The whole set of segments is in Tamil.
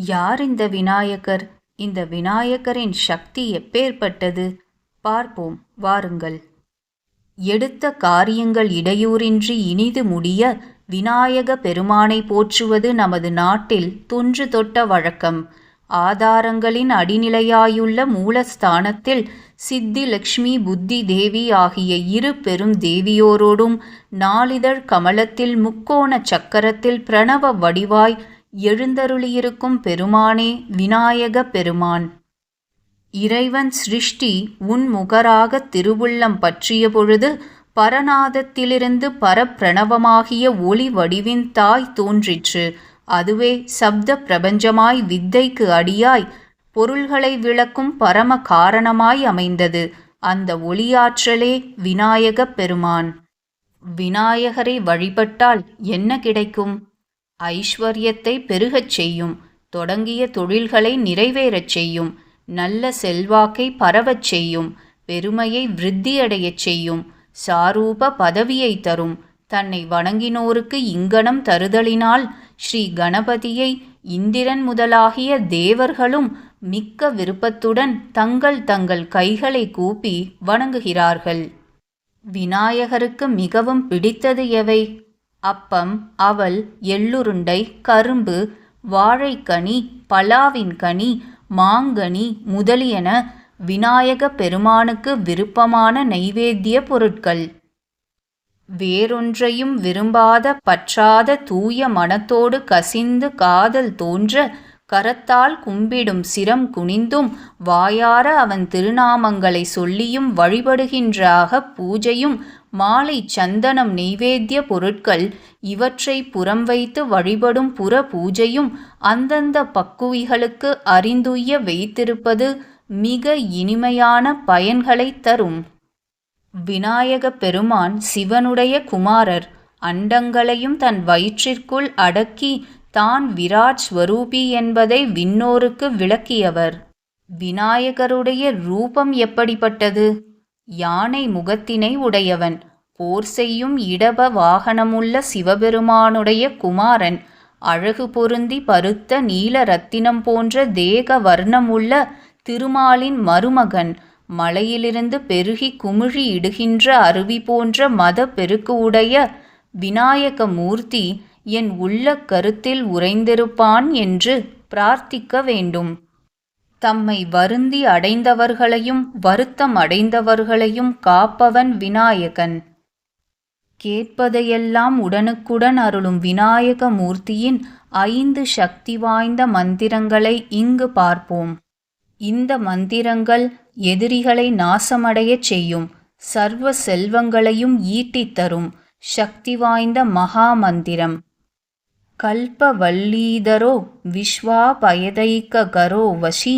யார் இந்த விநாயகர்? இந்த விநாயகரின் சக்தி எப்பேற்பட்டது? பார்ப்போம் வாருங்கள். எடுத்த காரியங்கள் இடையூறின்றி இனிது முடிய விநாயக பெருமானை போற்றுவது நமது நாட்டில் தொன்று தொட்ட வழக்கம். ஆதாரங்களின் அடிநிலையாயுள்ள மூலஸ்தானத்தில் சித்தி லக்ஷ்மி புத்தி தேவி ஆகிய இரு பெரும் தேவியோரோடும் நாளிதழ் கமலத்தில் முக்கோண சக்கரத்தில் பிரணவ வடிவாய் எழுந்தருளியிருக்கும் பெருமானே விநாயக பெருமான். இறைவன் சிருஷ்டி உன்முகராக திருவுள்ளம் பற்றிய பொழுது பரநாதத்திலிருந்து பரப்பிரணவமாகிய ஒளி வடிவின் தாய் தோன்றிற்று. அதுவே சப்த பிரபஞ்சமாய் வித்தைக்கு அடியாய் பொருள்களை விளக்கும் பரம காரணமாய் அமைந்தது. அந்த ஒளியாற்றலே விநாயகப் பெருமான். விநாயகரை வழிபட்டால் என்ன கிடைக்கும்? ஐஸ்வர்யத்தை பெருகச் செய்யும் தொடங்கிய தொழில்களை நிறைவேறச் செய்யும் நல்ல செல்வாக்கை பரவச் செய்யும் பெருமையை விருத்தியடையச் செய்யும் சாரூப பதவியை தரும் தன்னை வணங்கினோருக்கு இங்கனம் தருதலினால் ஸ்ரீ கணபதியை இந்திரன் முதலாகிய தேவர்களும் மிக்க விருப்பத்துடன் தங்கள் தங்கள் கைகளை கூப்பி வணங்குகிறார்கள். விநாயகருக்கு மிகவும் பிடித்தது எவை? அப்பம் அவல் எள்ளுருண்டை கரும்பு வாழைக்கனி பலாவின் கனி மாங்கனி முதலியன விநாயக பெருமானுக்கு விருப்பமான நைவேத்திய பொருட்கள். வேறொன்றையும் விரும்பாத பற்றாத தூய மனத்தோடு கசிந்து காதல் தோன்ற கரத்தால் கும்பிடும் சிரம் குனிந்தும் வாயார அவன் திருநாமங்களை சொல்லியும் வழிபடுகின்றாக பூஜையும் மாலை சந்தனம் நெய்வேத்திய பொருட்கள் இவற்றை புறம் வைத்து வழிபடும் புற பூஜையும் அந்தந்த பக்குவிகளுக்கு அறிந்துய்ய வைத்திருப்பது மிக இனிமையான பயன்களை தரும். விநாயக பெருமான் சிவனுடைய குமாரர் அண்டங்களையும் தன் வயிற்றிற்குள் அடக்கி தான் விராட் ஸ்வரூபி என்பதை விண்ணோருக்கு விளக்கியவர். விநாயகருடைய ரூபம் எப்படிப்பட்டது? யானை முகத்தினை உடையவன் போர் செய்யும் இடப வாகனமுள்ள சிவபெருமானுடைய குமாரன் அழகு பொருந்தி பருத்த நீல ரத்தினம் போன்ற தேக வர்ணமுள்ள திருமாலின் மருமகன் மலையிலிருந்து பெருகி குமிழி இடுகின்ற அருவி போன்ற மத பெருக்கு உடைய விநாயக மூர்த்தி என் உள்ள கருத்தில் உறைந்திருப்பான் என்று பிரார்த்திக்க வேண்டும். தம்மை வருந்தி அடைந்தவர்களையும் வருத்தம் அடைந்தவர்களையும் காப்பவன் விநாயகன். கேட்பதையெல்லாம் உடனுக்குடன் அருளும் விநாயக மூர்த்தியின் ஐந்து சக்தி வாய்ந்த மந்திரங்களை இங்கு பார்ப்போம். இந்த மந்திரங்கள் எதிரிகளை நாசமடையச் செய்யும் சர்வ செல்வங்களையும் ஈட்டித்தரும் சக்தி வாய்ந்த மகா மந்திரம். ಕಲ್ಪವಲ್ಲೀಧರೋ ವಿಶ್ವಾಪಯದೈಕಕರೋ ವಶಿ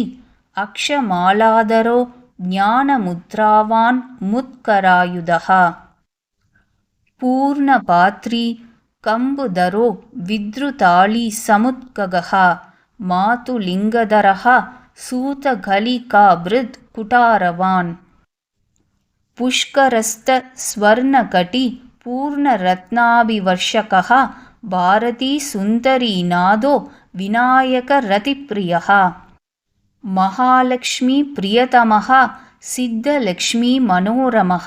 ಅಕ್ಷಮಾಲಾಧರೋ ಜ್ಞಾನಮುದ್ರಾವಾನ್ ಮುತ್ಕರಾಯುಧ ಪೂರ್ಣಪಾತ್ರಿ ಕಂಬುಧರೋ ವಿದ್ರುತಾಳಿ ಸಮುತ್ಕಗಃ ಮಾತುಲಿಂಗಧರಃ ಸೂತಕಲಿಕಾಭೃತ್ ಕುಟಾರವಾನ್ ಪುಷ್ಕರಸ್ಥಸ್ವರ್ಣಕಟಿ ಪೂರ್ಣರತ್ನಾಭಿವರ್ಷಕಃ भारतीसुन्दरीनादो विनायकरतिप्रियः महालक्ष्मीप्रियतमः सिद्धलक्ष्मीमनोरमः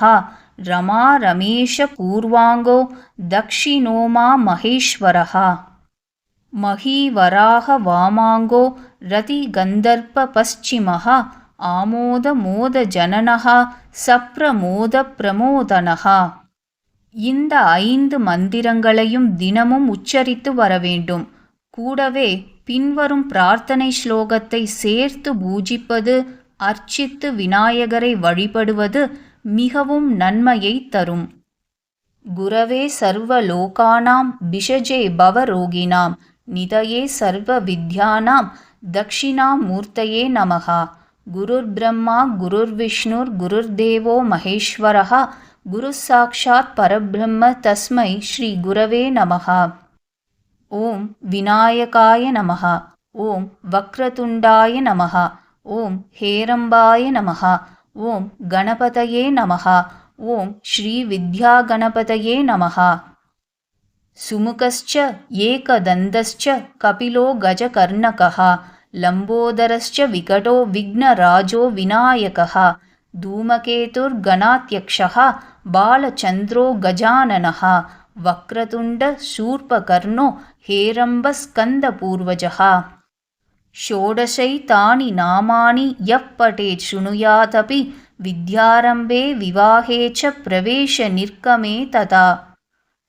रमा रमेशपूर्वाङ्गो दक्षिणोमामहेश्वरः महीवराहवामाङ्गो रतिगन्धर्पपश्चिमः आमोदमोदजननः सप्रमोदप्रमोदनः இந்த ஐந்து மந்திரங்களையும் தினமும் உச்சரித்து வர வேண்டும் கூடவே பின்வரும் பிரார்த்தனை ஸ்லோகத்தை சேர்த்து பூஜிப்பது அர்ச்சித்து விநாயகரை வழிபடுவது மிகவும் நன்மையை தரும். குரவே சர்வ லோகானாம் பிஷஜே பவரோகினாம் நிதயே சர்வ வித்யானாம் தட்சிணாமூர்த்தயே நமகா குருர் பிரம்மா குருர் விஷ்ணுர் குருர் தேவோ மகேஸ்வரகா गुरुस्साक्षात्परब्रह्म तस्मै श्रीगुरवे नमः। ॐ विनायकाय नमः। ॐ वक्रतुण्डाय नमः। ॐ हेरम्बाय नमः। ॐ गणपतये नमः। ॐ श्रीविद्यागणपतये नमः। सुमुखश्च एकदन्तश्च कपिलो गजकर्णकः। लम्बोदरश्च विकटो विघ्नराजो विनायकः। धूमकेतुर्गणात्यक्षः बालचन्द्रो गजाननः वक्रतुण्डशूर्पकर्णो हेरम्बस्कन्दपूर्वजः। षोडशैतानि नामानि यः पठेत् शृणुयादपि विद्यारम्भे विवाहे च प्रवेशनिर्गमे तथा।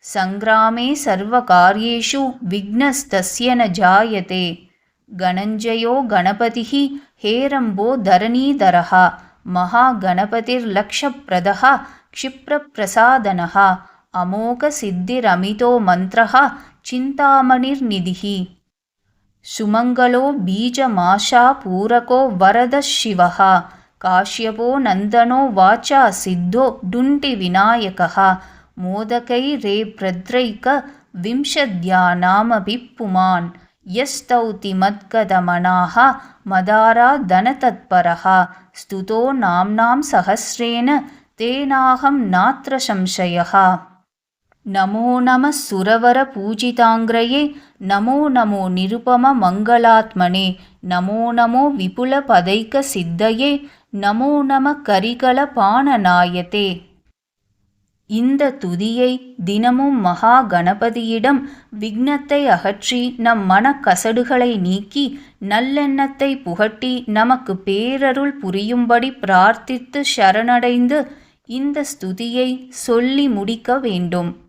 सङ्ग्रामे सर्वकार्येषु विघ्नस्तस्य न जायते। गणञ्जयो गणपतिः हेरम्बो धरणीधरः। महागणपतिर्लक्षप्रदः क्षिप्रप्रसादनः। अमोघसिद्धिरमितो मन्त्रः चिन्तामणिर्निधिः। सुमङ्गलो बीजमाशापूरको वरदः शिवः। काश्यपो नन्दनो वाचा सिद्धो डुण्टिविनायकः। मोदकैरेभ्रद्रैकविंशद्यानामपि पुमान् यस्तौति मद्गदमनाः मदाराधनतत्परः स्तुतो नाम्नां सहस्रेण तेनाहं नात्र संशयः नमो नमः सुरवरपूजिताङ्ग्रये नमो नमो निरुपममङ्गलात्मने नमो नमो विपुलपदैकसिद्धये நமோ நம கரிகலபாணனாயத்தே இந்த துதியை தினமும் மகா கணபதியிடம் விக்னத்தை அகற்றி நம் மனக்கசடுகளை நீக்கி நல்லெண்ணத்தை புகட்டி நமக்கு பேரருள் புரியும்படி பிரார்த்தித்து சரணடைந்து இந்த ஸ்துதியை சொல்லி முடிக்க வேண்டும்.